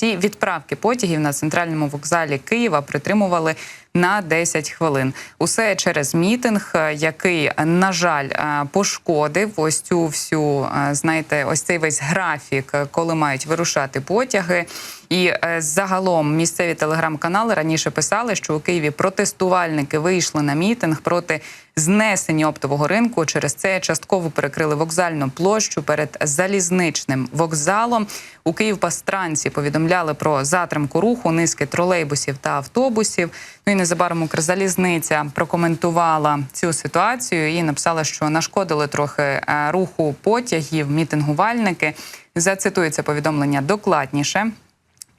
всі відправки потягів на центральному вокзалі Києва притримували на 10 хвилин. Усе через мітинг, е, який, на жаль, е, пошкодив ось цю всю, е, знаєте, ось цей весь графік, е, коли мають вирушати потяги. І е, загалом місцеві телеграм-канали раніше писали, що у Києві протестувальники вийшли на мітинг проти знесення оптового ринку. Через це частково перекрили вокзальну площу перед залізничним вокзалом. У Київпастранці повідомляли про затримку руху низки тролейбусів та автобусів. Ну і незабаром Укрзалізниця прокоментувала цю ситуацію і написала, що нашкодили трохи е, руху потягів, мітингувальники. Зацитується повідомлення докладніше.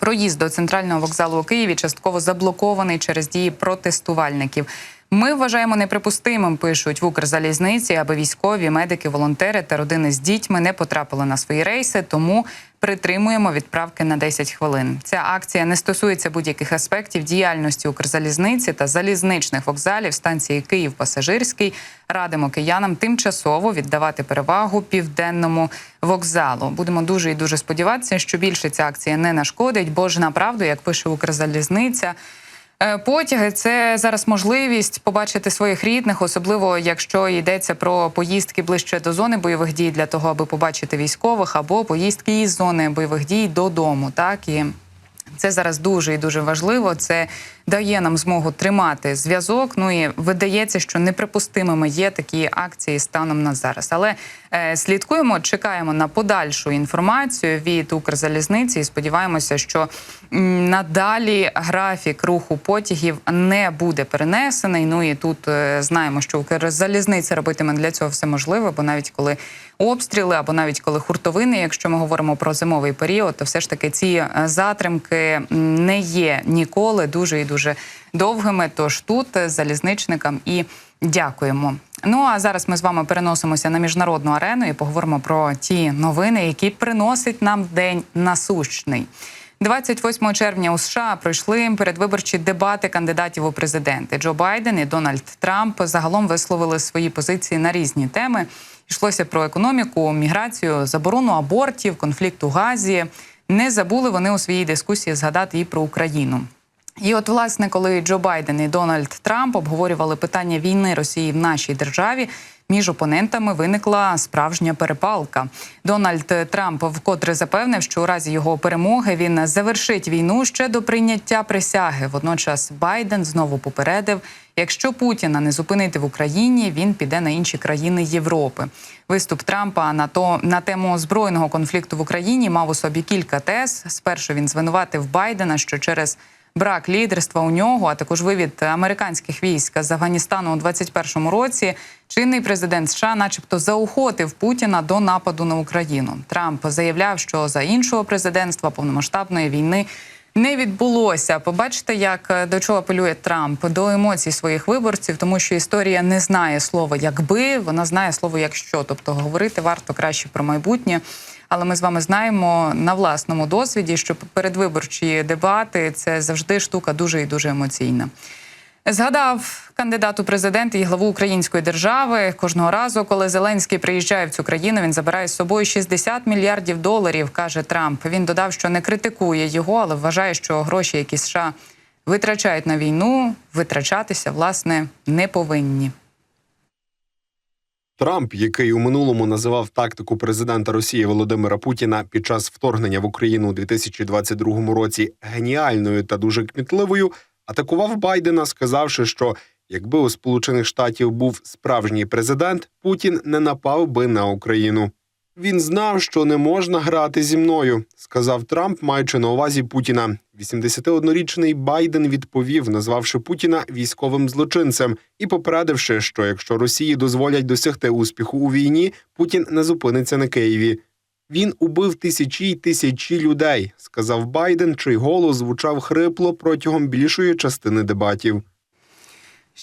Проїзд до центрального вокзалу у Києві частково заблокований через дії протестувальників. Ми вважаємо неприпустимим, пишуть в Укрзалізниці, аби військові, медики, волонтери та родини з дітьми не потрапили на свої рейси, тому притримуємо відправки на 10 хвилин. Ця акція не стосується будь-яких аспектів діяльності Укрзалізниці та залізничних вокзалів станції Київ Пасажирський. Радимо киянам тимчасово віддавати перевагу південному вокзалу. Будемо дуже і дуже сподіватися, що більше ця акція не нашкодить, бо ж направду, як пише Укрзалізниця. Е, Потяги це зараз можливість побачити своїх рідних, особливо якщо йдеться про поїздки ближче до зони бойових дій, для того, аби побачити військових, або поїздки із зони бойових дій додому. Так і це зараз дуже і дуже важливо. Це дає нам змогу тримати зв'язок. Ну і видається, що неприпустимими є такі акції станом на зараз. Але е, слідкуємо, чекаємо на подальшу інформацію від Укрзалізниці і сподіваємося, що м, надалі графік руху потягів не буде перенесений. Ну і тут е, знаємо, що Укрзалізниця робитиме для цього все можливе, бо навіть коли обстріли, або навіть коли хуртовини, якщо ми говоримо про зимовий період, то все ж таки ці е, затримки не є ніколи дуже і дуже довгими. Тож тут е, залізничникам і дякуємо. Ну а зараз ми з вами переносимося на міжнародну арену і поговоримо про ті новини, які приносить нам день насущний. 28 червня у США пройшли передвиборчі дебати кандидатів у президенти. Джо Байден і Дональд Трамп загалом висловили свої позиції на різні теми. Йшлося про економіку, міграцію, заборону абортів, конфлікт у Газі. Не забули вони у своїй дискусії згадати і про Україну. І от, власне, коли Джо Байден і Дональд Трамп обговорювали питання війни Росії в нашій державі, між опонентами виникла справжня перепалка. Дональд Трамп вкотре запевнив, що у разі його перемоги він завершить війну ще до прийняття присяги. Водночас Байден знову попередив, якщо Путіна не зупинити в Україні, він піде на інші країни Європи. Виступ Трампа на то на тему збройного конфлікту в Україні мав у собі кілька тез. Спершу він звинуватив Байдена, що через брак лідерства у нього, а також вивід американських військ з Афганістану у 21-му році. Чинний президент США, начебто, заохотив Путіна до нападу на Україну. Трамп заявляв, що за іншого президентства повномасштабної війни. Не відбулося. Побачите, як е, до чого апелює Трамп до емоцій своїх виборців, тому що історія не знає слова якби, вона знає слово якщо. Тобто говорити варто краще про майбутнє. Але ми з вами знаємо на власному досвіді, що передвиборчі дебати це завжди штука дуже і дуже емоційна. Згадав кандидат у президенти і главу української держави. Кожного разу, коли Зеленський приїжджає в цю країну, він забирає з собою 60 мільярдів доларів, каже Трамп. Він додав, що не критикує його, але вважає, що гроші, які США витрачають на війну, витрачатися власне не повинні. Трамп, який у минулому називав тактику президента Росії Володимира Путіна під час вторгнення в Україну у 2022 році геніальною та дуже кмітливою, атакував Байдена, сказавши, що якби у Сполучених Штатів був справжній президент, Путін не напав би на Україну. Він знав, що не можна грати зі мною, сказав Трамп, маючи на увазі Путіна. 81-річний Байден відповів, назвавши Путіна військовим злочинцем і попередивши, що якщо Росії дозволять досягти успіху у війні, Путін не зупиниться на Києві. Він убив тисячі й тисячі людей, сказав Байден, чий голос звучав хрипло протягом більшої частини дебатів.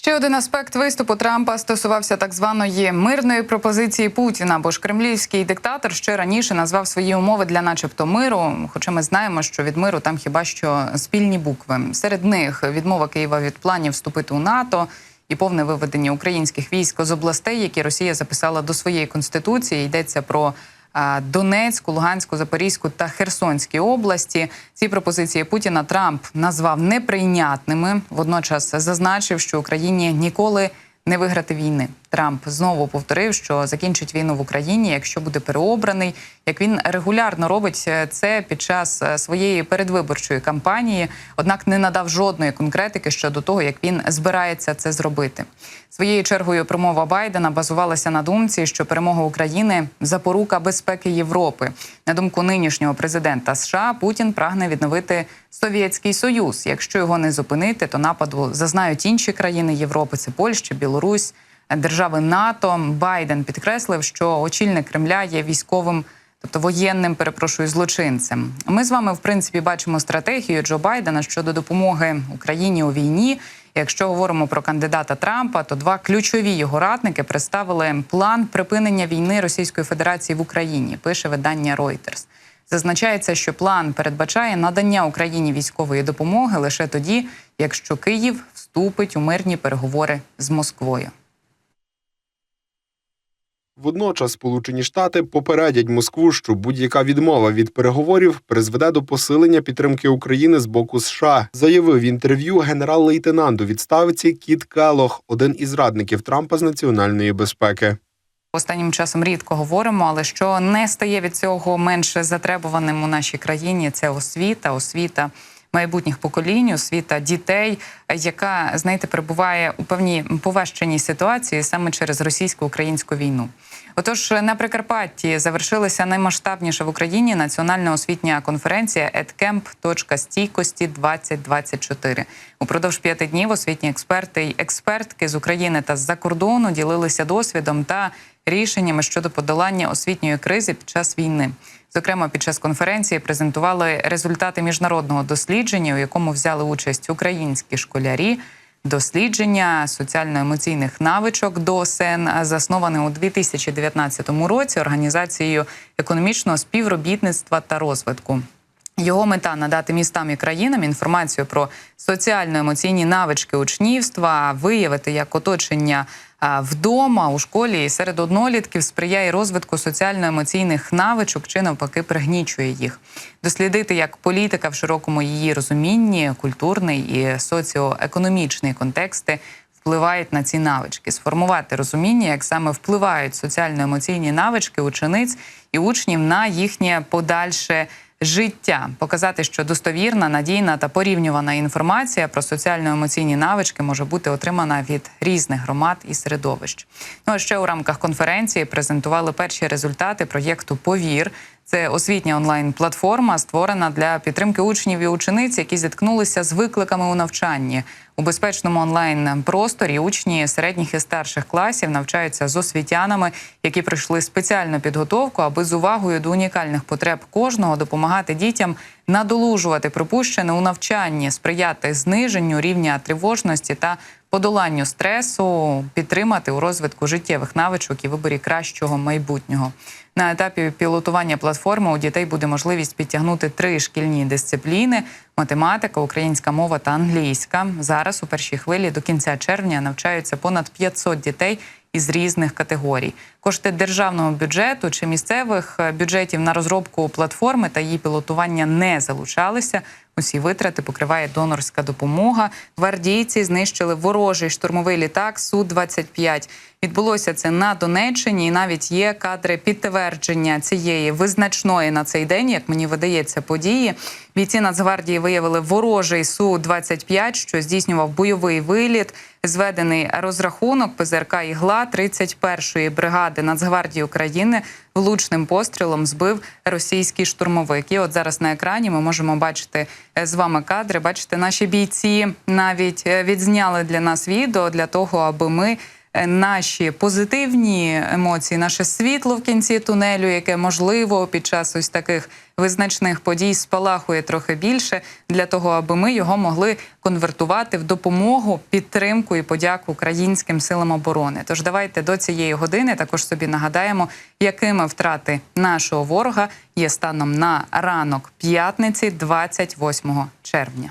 Ще один аспект виступу Трампа стосувався так званої мирної пропозиції Путіна, бо ж кремлівський диктатор ще раніше назвав свої умови для, начебто, миру. Хоча ми знаємо, що від миру там хіба що спільні букви. Серед них відмова Києва від планів вступити у НАТО і повне виведення українських військ з областей, які Росія записала до своєї конституції. Йдеться про Донецьку, Луганську, Запорізьку та Херсонській області. Ці пропозиції Путіна Трамп назвав неприйнятними. Водночас зазначив, що Україні ніколи не виграти війни. Трамп знову повторив, що закінчить війну в Україні, якщо буде переобраний. Як він регулярно робить е, це під час е, своєї передвиборчої кампанії, однак не надав жодної конкретики щодо того, як він збирається це зробити. Своєю чергою промова Байдена базувалася на думці, що перемога України запорука безпеки Європи. На думку нинішнього президента США, Путін прагне відновити Совєтський Союз. Якщо його не зупинити, то нападу зазнають інші країни Європи: це Польща, Білорусь, держави НАТО. Байден підкреслив, що очільник Кремля є військовим. Тобто воєнним, перепрошую, злочинцем. Ми з вами, в принципі, бачимо стратегію Джо Байдена щодо допомоги Україні у війні. Якщо говоримо про кандидата Трампа, то два ключові його радники представили план припинення війни Російської Федерації в Україні. Пише видання Reuters. Зазначається, що план передбачає надання Україні військової допомоги лише тоді, якщо Київ вступить у мирні переговори з Москвою. Водночас Сполучені Штати попередять Москву, що будь-яка відмова від переговорів призведе до посилення підтримки України з боку США, заявив в інтерв'ю генерал-лейтенант у відставці Кіт Келох, один із радників Трампа з національної безпеки. Останнім часом рідко говоримо, але що не стає від цього менше затребуваним у нашій країні, це освіта, освіта майбутніх поколінь, освіта дітей, яка знаєте, перебуває у певній повещеній ситуації саме через російсько-українську війну. Отож, на Прикарпатті завершилася наймасштабніша в Україні національна освітня конференція «Едкемп. Точка стійкості 2024 Упродовж п'яти днів освітні експерти й експертки з України та з-за кордону ділилися досвідом та рішеннями щодо подолання освітньої кризи під час війни. Зокрема, під час конференції презентували результати міжнародного дослідження, у якому взяли участь українські школярі. Дослідження соціально-емоційних навичок ДОСЕН засноване у 2019 році організацією економічного співробітництва та розвитку. Його мета надати містам і країнам інформацію про соціально-емоційні навички учнівства, виявити як оточення вдома у школі і серед однолітків сприяє розвитку соціально-емоційних навичок чи навпаки пригнічує їх, дослідити як політика в широкому її розумінні, культурний і соціоекономічний контексти впливають на ці навички, сформувати розуміння, як саме впливають соціально-емоційні навички учениць і учнів на їхнє подальше життя, показати, що достовірна, надійна та порівнювана інформація про соціально-емоційні навички може бути отримана від різних громад і середовищ. Ну а ще у рамках конференції презентували перші результати проєкту Повір. Це освітня онлайн-платформа, створена для підтримки учнів і учениць, які зіткнулися з викликами у навчанні. У безпечному онлайн просторі учні середніх і старших класів навчаються з освітянами, які пройшли спеціальну підготовку, аби з увагою до унікальних потреб кожного допомагати дітям надолужувати припущене у навчанні, сприяти зниженню рівня тривожності та подоланню стресу, підтримати у розвитку життєвих навичок і виборі кращого майбутнього. На етапі пілотування платформи у дітей буде можливість підтягнути три шкільні дисципліни: математика, українська мова та англійська. Зараз у першій хвилі до кінця червня навчаються понад 500 дітей із різних категорій. Кошти державного бюджету чи місцевих е, бюджетів на розробку платформи та її пілотування не залучалися. Усі витрати покриває донорська допомога. Гвардійці знищили ворожий штурмовий літак су 25 Відбулося це на Донеччині, і навіть є кадри підтвердження цієї визначної на цей день, як мені видається, події. Бійці Нацгвардії виявили ворожий су 25 що здійснював бойовий виліт. Зведений розрахунок ПЗРК Ігла 31-ї бригади Нацгвардії України влучним пострілом збив російський штурмовик. І от зараз на екрані ми можемо бачити е, з вами кадри. Бачите, наші бійці навіть е, відзняли для нас відео для того, аби ми. Е, Наші позитивні емоції, наше світло в кінці тунелю, яке можливо під час ось таких визначних подій спалахує трохи більше, для того, аби ми його могли конвертувати в допомогу, підтримку і подяку українським силам оборони. Тож давайте до цієї години також собі нагадаємо, якими втрати нашого ворога є станом на ранок п'ятниці, 28 червня.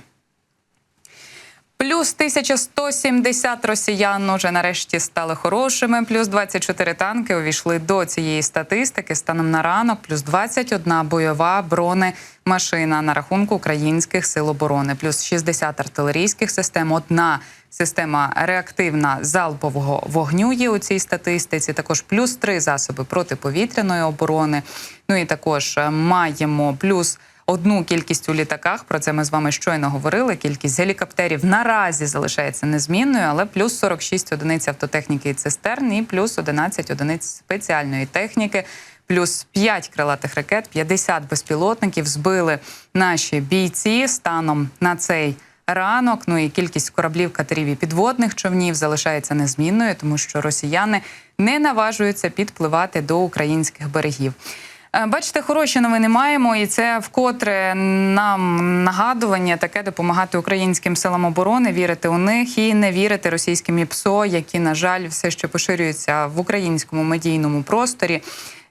Плюс 1170 росіян уже нарешті стали хорошими. Плюс 24 танки увійшли до цієї статистики. Станом на ранок, плюс 21 бойова бронемашина на рахунку українських сил оборони, плюс 60 артилерійських систем. Одна система реактивна залпового вогню є у цій статистиці. Також плюс 3 засоби протиповітряної оборони. Ну і також е, маємо плюс одну кількість у літаках. Про це ми з вами щойно говорили. Кількість гелікоптерів наразі залишається незмінною, але плюс 46 одиниць автотехніки і цистерн, і плюс 11 одиниць спеціальної техніки. Плюс 5 крилатих ракет, 50 безпілотників збили наші бійці станом на цей ранок. Ну і кількість кораблів, катерів і підводних човнів залишається незмінною, тому що росіяни не наважуються підпливати до українських берегів. Е, Бачите, хороші новини маємо, і це вкотре нам нагадування таке допомагати українським силам оборони, вірити у них і не вірити російським ІПСО, які, на жаль, все ще поширюються в українському медійному просторі.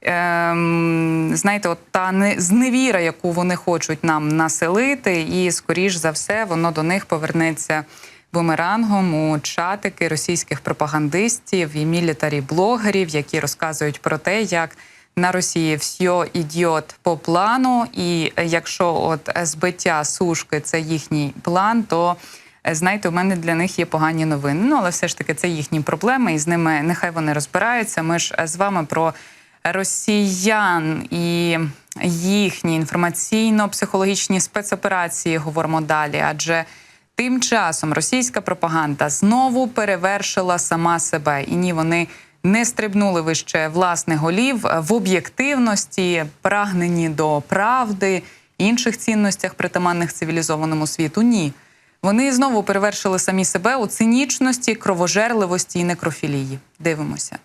Ем, знаєте, от та не зневіра, яку вони хочуть нам населити, і скоріш за все воно до них повернеться бумерангом у чатики російських пропагандистів і мілітарі-блогерів, які розказують про те, як на Росії все ідіот по плану, і якщо от збиття сушки це їхній план, то е, знаєте, у мене для них є погані новини. Ну але все ж таки це їхні проблеми, і з ними нехай вони розбираються. Ми ж е, з вами про росіян і їхні інформаційно-психологічні спецоперації говоримо далі, адже тим часом російська пропаганда знову перевершила сама себе, і ні, вони не стрибнули вище власних голів в об'єктивності, прагненні до правди, інших цінностях, притаманних цивілізованому світу. Ні. Вони знову перевершили самі себе у цинічності, кровожерливості і некрофілії. Дивимося.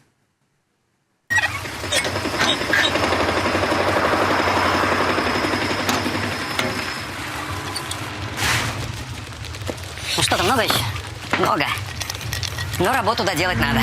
Ну что-то много еще? Много. Но работу доделать. Надо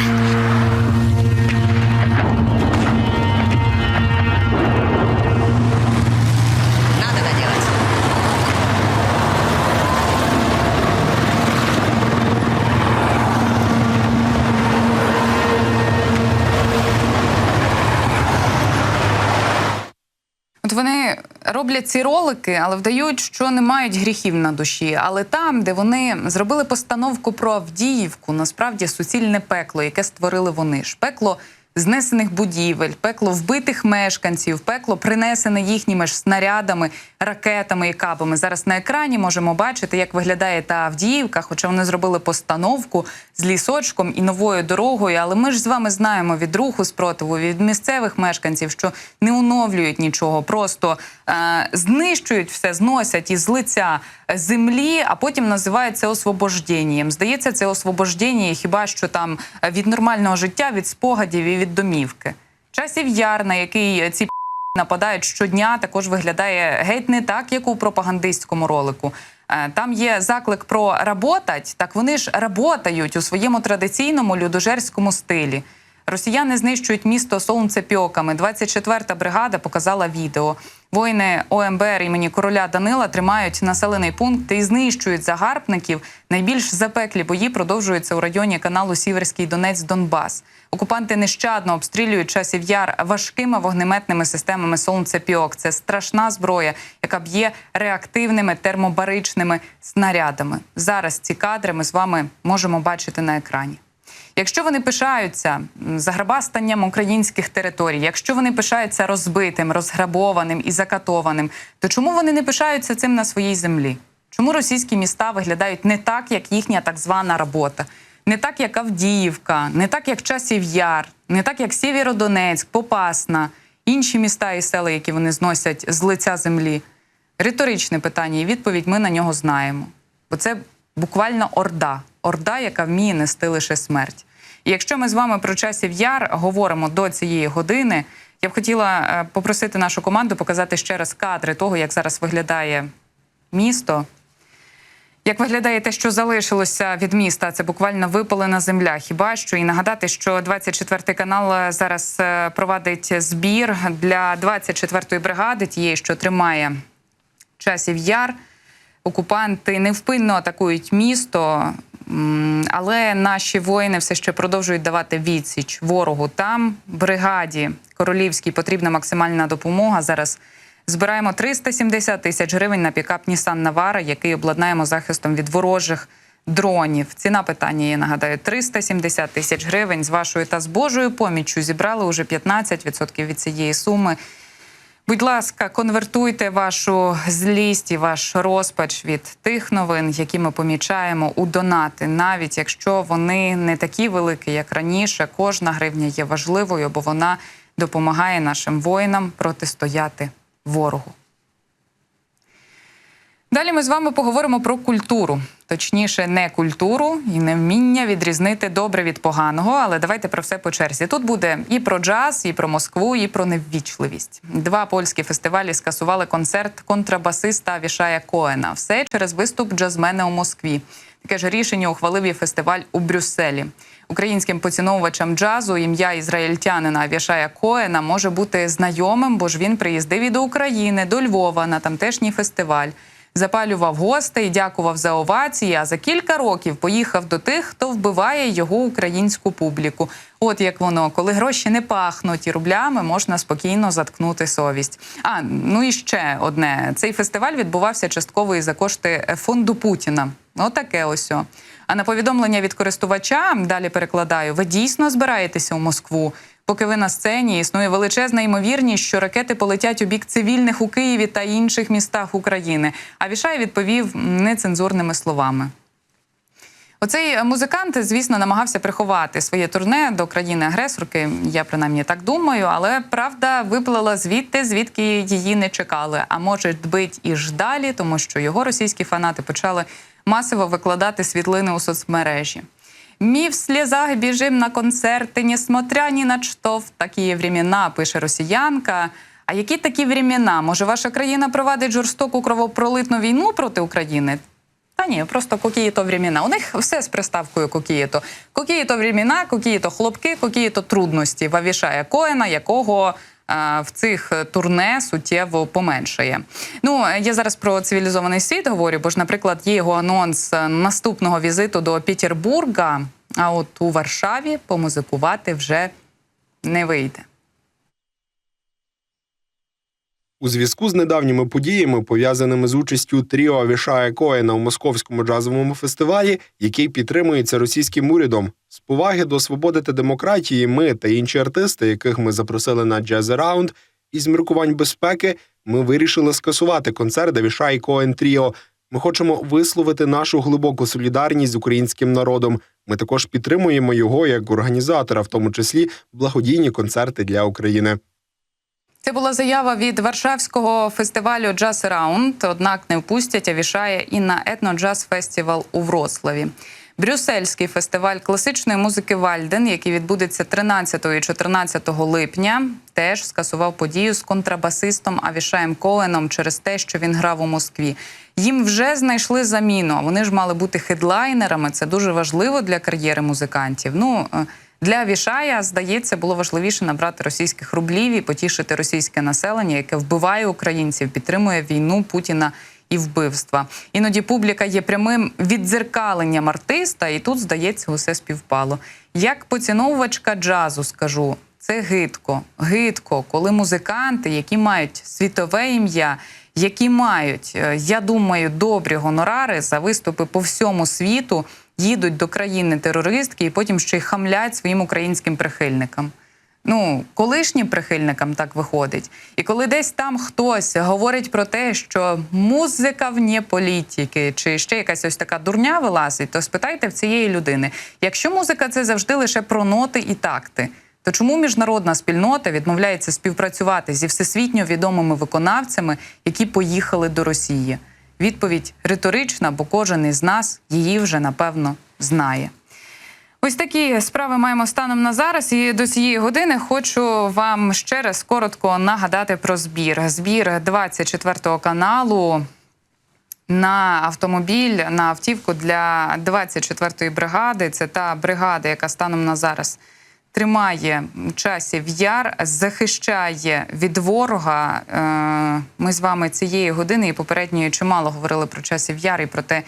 роблять ці ролики, але вдають, що не мають гріхів на душі. Але там, де вони зробили постановку про Авдіївку, насправді суцільне пекло, яке створили вони ж пекло знесених будівель, пекло вбитих мешканців, пекло принесене їхніми ж снарядами, ракетами і кабами. Зараз на екрані можемо бачити, як виглядає та Авдіївка, хоча вони зробили постановку з лісочком і новою дорогою. Але ми ж з вами знаємо від руху спротиву, від місцевих мешканців, що не оновлюють нічого, просто е, знищують все, зносять із лиця землі, а потім називають це освобожденням. Здається, це освобождення хіба що там від нормального життя, від спогадів і від домівки. Часів яр, на який ці нападають щодня, також виглядає геть не так, як у пропагандистському ролику. Е, Там є заклик про работать, так вони ж работають у своєму традиційному людожерському стилі. Росіяни знищують місто сонцепьоками. 24-та бригада показала відео. Воїни ОМБР імені короля Данила тримають населений пункт і знищують загарбників. Найбільш запеклі бої продовжуються у районі каналу Сіверський Донець Донбас. Окупанти нещадно обстрілюють часів яр важкими вогнеметними системами сонцепьок. Це страшна зброя, яка б'є реактивними термобаричними снарядами. Зараз ці кадри ми з вами можемо бачити на екрані. Якщо вони пишаються заграбастанням українських територій, якщо вони пишаються розбитим, розграбованим і закатованим, то чому вони не пишаються цим на своїй землі? Чому російські міста виглядають не так, як їхня так звана робота, не так, як Авдіївка, не так, як Часів Яр, не так, як Сєвєродонецьк, Попасна, інші міста і села, які вони зносять з лиця землі? Риторичне питання, і відповідь ми на нього знаємо. Бо це буквально орда, орда, яка вміє нести лише смерть. Якщо ми з вами про часів яр говоримо до цієї години, я б хотіла е, попросити нашу команду показати ще раз кадри того, як зараз виглядає місто. Як виглядає те, що залишилося від міста, це буквально випалена земля. Хіба що і нагадати, що 24-й канал е, зараз е, провадить збір для 24-ї бригади, тієї, що тримає часів яр. Окупанти невпинно атакують місто, але наші воїни все ще продовжують давати відсіч ворогу. Там бригаді королівській потрібна максимальна допомога. Зараз збираємо 370 тисяч гривень на пікап Нісан Навара, який обладнаємо захистом від ворожих дронів. Ціна питання, я нагадаю, 370 тисяч гривень. З вашою та з Божою поміччю зібрали уже 15% від цієї суми. Будь ласка, конвертуйте вашу злість і ваш розпач від тих новин, які ми помічаємо у донати, навіть якщо вони не такі великі, як раніше. Кожна гривня є важливою, бо вона допомагає нашим воїнам протистояти ворогу. Далі ми з вами поговоримо про культуру, точніше, не культуру і не вміння відрізнити добре від поганого. Але давайте про все по черзі. Тут буде і про джаз, і про Москву, і про неввічливість. Два польські фестивалі скасували концерт контрабасиста Вішая Коена. Все через виступ джазмена у Москві. Таке ж рішення ухвалив і фестиваль у Брюсселі. Українським поціновувачам джазу ім'я ізраїльтянина Вішая Коена може бути знайомим, бо ж він приїздив і до України, до Львова на тамтешній фестиваль запалював гостей, дякував за овації. А за кілька років поїхав до тих, хто вбиває його українську публіку. От як воно, коли гроші не пахнуть і рублями, можна спокійно заткнути совість. А ну і ще одне: цей фестиваль відбувався частково і за кошти фонду Путіна. Отаке ось. А на повідомлення від користувача далі перекладаю: ви дійсно збираєтеся у Москву? Поки ви на сцені існує величезна ймовірність, що ракети полетять у бік цивільних у Києві та інших містах України. А Вішай відповів нецензурними словами. Оцей музикант, звісно, намагався приховати своє турне до країни-агресорки. Я принаймні так думаю, але правда виплила звідти, звідки її не чекали. А може, бить і ж далі, тому що його російські фанати почали масово викладати світлини у соцмережі. Мі в слезах біжим на концерти, несмотря ні на що в такі времена, пише росіянка. А які такі времена? Може, ваша країна провадить жорстоку кровопролитну війну проти України? Та ні, просто какие-то времена. У них все з приставкою какие-то. Какие-то времена, какие-то хлопки, какие-то трудності Вавішая Коена, якого в цих турне суттєво поменшає. Ну я зараз про цивілізований світ говорю, бо ж, наприклад, є його анонс е, наступного візиту до Петербурга. А от у Варшаві помузикувати вже не вийде. У зв'язку з недавніми подіями, пов'язаними з участю тріо Вішая Коена у московському джазовому фестивалі, який підтримується російським урядом, з поваги до свободи та демократії, ми та інші артисти, яких ми запросили на Jazz Around, із міркувань безпеки, ми вирішили скасувати концерт Вішай Коен Тріо. Ми хочемо висловити нашу глибоку солідарність з українським народом. Ми також підтримуємо його як організатора, в тому числі благодійні концерти для України. Це була заява від Варшавського фестивалю Jazz Around, однак не впустять, а вішає і на етно-джаз фестивал у Вроцлаві. Брюссельський фестиваль класичної музики Вальден, який відбудеться 13 і 14 липня, теж скасував подію з контрабасистом Авішаєм Коеном через те, що він грав у Москві. Їм вже знайшли заміну. а Вони ж мали бути хедлайнерами. Це дуже важливо для кар'єри музикантів. Ну е, для Вішая, здається, було важливіше набрати російських рублів і потішити російське населення, яке вбиває українців, підтримує війну Путіна і вбивства. Іноді публіка є прямим віддзеркаленням артиста, і тут, здається, усе співпало. Як поціновувачка джазу скажу, це гидко, гидко, коли музиканти, які мають світове ім'я, які мають, е, я думаю, добрі гонорари за виступи по всьому світу, їдуть до країни терористки і потім ще й хамлять своїм українським прихильникам. Ну, колишнім прихильникам так виходить. І коли десь там хтось говорить про те, що музика вне політики, чи ще якась ось така дурня вилазить, то спитайте в цієї людини: якщо музика це завжди лише про ноти і такти, то чому міжнародна спільнота відмовляється співпрацювати зі всесвітньо відомими виконавцями, які поїхали до Росії? Відповідь риторична, бо кожен із нас її вже напевно знає. Ось такі справи маємо станом на зараз. І до цієї години хочу вам ще раз коротко нагадати про збір. Збір 24 каналу на автомобіль, на автівку для 24-ї бригади. Це та бригада, яка станом на зараз тримає часів яр, захищає від ворога. Е, Ми з вами цієї години і попередньої чимало говорили про часів яр і про те,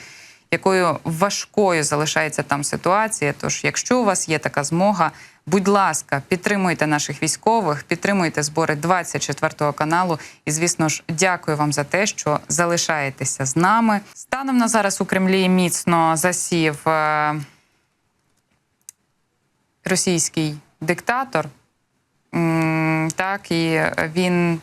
якою важкою залишається там ситуація. Тож, якщо у вас є така змога, будь ласка, підтримуйте наших військових, підтримуйте збори 24 каналу. І, звісно ж, дякую вам за те, що залишаєтеся з нами. Станом на зараз у Кремлі міцно засів. е, російський диктатор. Так, і він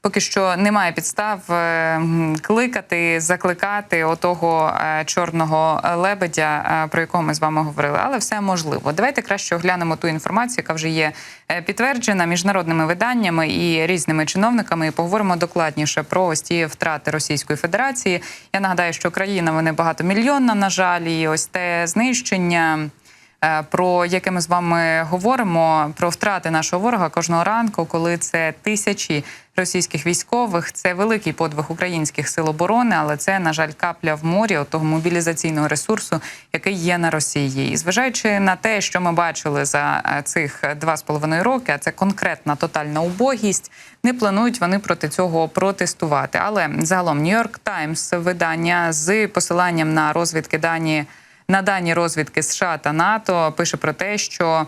поки що не має підстав е, кликати, закликати отого е, чорного лебедя, е, про якого ми з вами говорили, але все можливо. Давайте краще оглянемо ту інформацію, яка вже є підтверджена міжнародними виданнями і різними чиновниками. І поговоримо докладніше про ось ті втрати Російської Федерації. Я нагадаю, що країна вони багатомільйонна, на жаль, і ось те знищення про яке ми з вами говоримо, про втрати нашого ворога кожного ранку, коли це тисячі російських військових. Це великий подвиг українських сил оборони, але це, на жаль, капля в морі того мобілізаційного ресурсу, який є на Росії. І зважаючи на те, що ми бачили за е, цих два з половиною роки, а це конкретна тотальна убогість, не планують вони проти цього протестувати. Але загалом Нью-Йорк Таймс видання з посиланням на розвідки дані на дані розвідки США та НАТО пише про те, що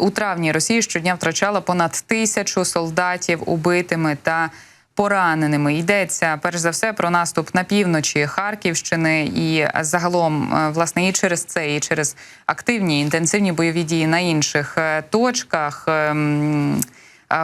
у травні Росія щодня втрачала понад тисячу солдатів убитими та пораненими. Йдеться перш за все про наступ на півночі Харківщини, і загалом, е, власне, і через це, і через активні інтенсивні бойові дії на інших е, точках. ем,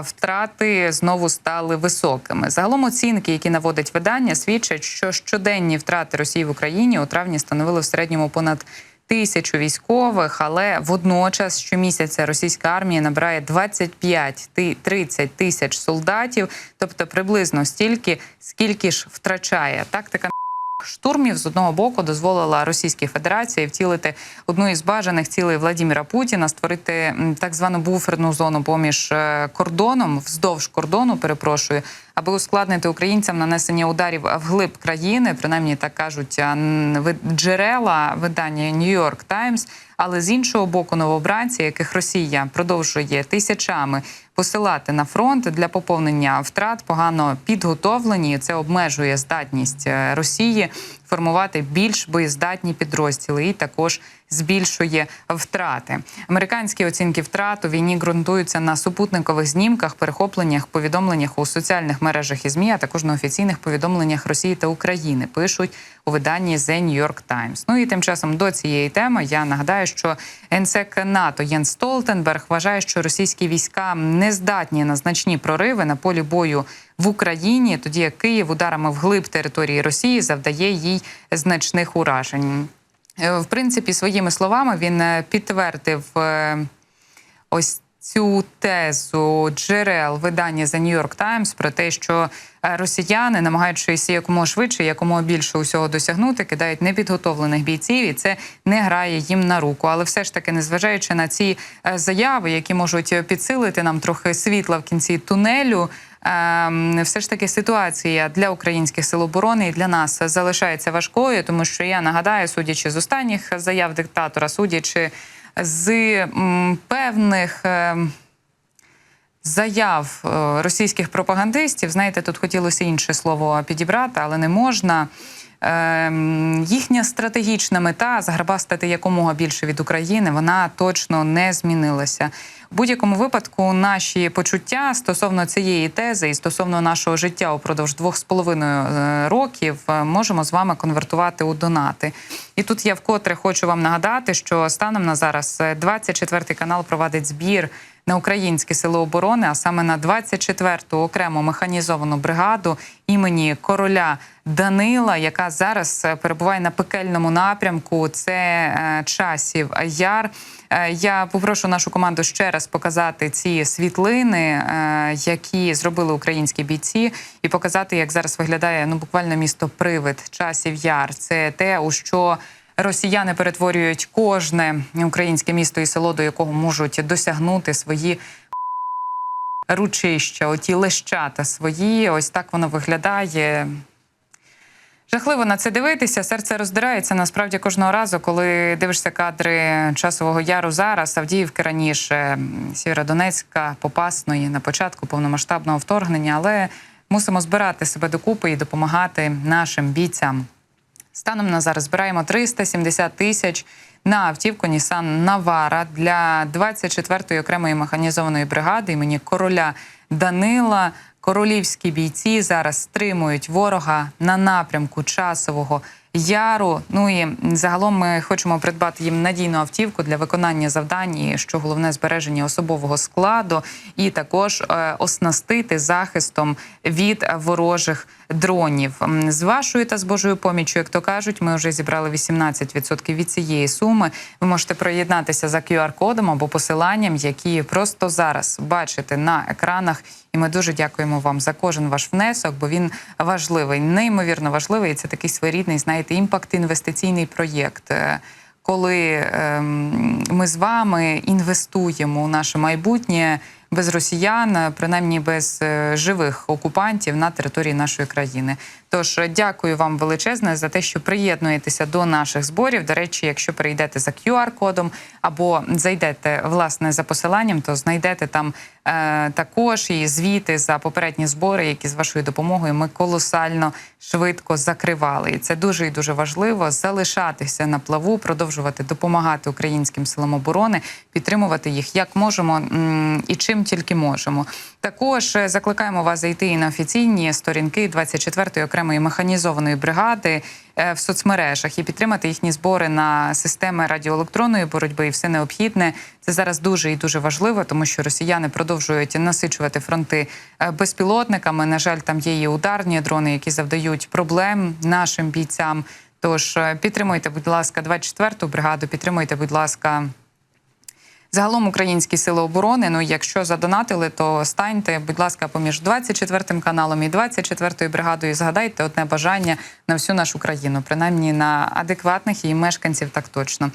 Втрати знову стали високими. Загалом оцінки, які наводить видання, свідчать, що щоденні втрати Росії в Україні у травні становили в середньому понад тисячу військових, але водночас щомісяця російська армія набирає 25-30 тисяч солдатів, тобто приблизно стільки, скільки ж втрачає. Тактика штурмів з одного боку дозволила Російській Федерації втілити одну із бажаних цілей Владіміра Путіна, створити так звану буферну зону поміж е, кордоном, вздовж кордону, перепрошую, аби ускладнити українцям нанесення ударів вглиб країни. Принаймні так кажуть джерела видання York Times. Але з іншого боку, новобранці, яких Росія продовжує тисячами посилати на фронт для поповнення втрат, погано підготовлені. Це обмежує здатність е, Росії формувати більш боєздатні підрозділи і також збільшує втрати. Американські оцінки втрат у війні ґрунтуються на супутникових знімках, перехопленнях, повідомленнях у соціальних мережах і змі, а також на офіційних повідомленнях Росії та України. Пишуть у виданні The New York Times. Ну і тим часом до цієї теми я нагадаю, що генсек НАТО Єн Столтенберг вважає, що російські війська не здатні на значні прориви на полі бою в Україні, тоді як Київ ударами вглиб території Росії завдає їй значних уражень. Е, В принципі, своїми словами він е, підтвердив е, ось цю тезу джерел видання The New York Times про те, що е, росіяни, намагаючись якомога швидше, якомога більше усього досягнути, кидають непідготовлених бійців, і це не грає їм на руку. Але все ж таки, незважаючи на ці е, заяви, які можуть підсилити нам трохи світла в кінці тунелю. ем, Все ж таки ситуація для українських сил оборони і для нас залишається важкою, тому що я нагадаю, судячи з останніх заяв диктатора, судячи з певних. ем, Заяв е, російських пропагандистів, знаєте, тут хотілося інше слово підібрати, але не можна. Ем, їхня стратегічна мета заграбастати якомога більше від України, вона точно не змінилася. Будь-якому випадку наші почуття стосовно цієї тези і стосовно нашого життя упродовж двох з половиною е, років е, можемо з вами конвертувати у донати. І тут я вкотре хочу вам нагадати, що станом на зараз е, 24 канал провадить збір на українські сили оборони, а саме на 24-ту окрему механізовану бригаду імені короля Данила, яка зараз е, перебуває на пекельному напрямку. Це е, часів яр. Е, Я попрошу нашу команду ще раз показати ці світлини, які зробили українські бійці, і показати, як зараз виглядає ну буквально місто Привид часів яр. Це те, у що росіяни перетворюють кожне українське місто і село, до якого можуть досягнути свої ручища, оті лещата свої. Ось так воно виглядає. Жахливо на це дивитися. Серце роздирається насправді кожного разу, коли дивишся кадри часового яру зараз, Авдіївки раніше, Сєвєродонецька, Попасної на початку повномасштабного вторгнення, але мусимо збирати себе докупи і допомагати нашим бійцям. Станом на зараз збираємо 370 тисяч на автівку Nissan Navara для 24-ї окремої механізованої бригади імені короля Данила. Королівські бійці зараз стримують ворога на напрямку часового яру. Ну і загалом ми хочемо придбати їм надійну автівку для виконання завдань, і, що головне збереження особового складу, і також е, оснастити захистом від ворожих дронів. З вашою та з Божою поміччю, як то кажуть, ми вже зібрали 18% від цієї суми. Ви можете приєднатися за QR-кодом або посиланням, які просто зараз бачите на екранах. І ми дуже дякуємо вам за кожен ваш внесок, бо він важливий, неймовірно важливий. І це такий своєрідний, знаєте, імпакт інвестиційний проєкт. Е, Коли ем, ми з вами інвестуємо у наше майбутнє без росіян, принаймні без е, живих окупантів на території нашої країни. Тож дякую вам величезне за те, що приєднуєтеся до наших зборів. До речі, якщо перейдете за QR-кодом або зайдете власне за посиланням, то знайдете там е, також і звіти за попередні збори, які з вашою допомогою ми колосально швидко закривали. І це дуже і дуже важливо залишатися на плаву, продовжувати допомагати українським силам оборони, підтримувати їх як можемо і чим тільки можемо. Також е, закликаємо вас зайти і на офіційні сторінки 24-ї окремої механізованої бригади е, в соцмережах і підтримати їхні збори на системи радіоелектронної боротьби і все необхідне. Це зараз дуже і дуже важливо, тому що росіяни продовжують насичувати фронти е, безпілотниками. На жаль, там є і ударні дрони, які завдають проблем нашим бійцям. Тож е, підтримуйте, будь ласка, 24-ту бригаду, підтримуйте, будь ласка. Загалом українські сили оборони. Ну, якщо задонатили, то станьте, будь ласка, поміж 24-м каналом і 24-ю бригадою. Згадайте одне бажання на всю нашу країну, принаймні на адекватних її мешканців, так точно.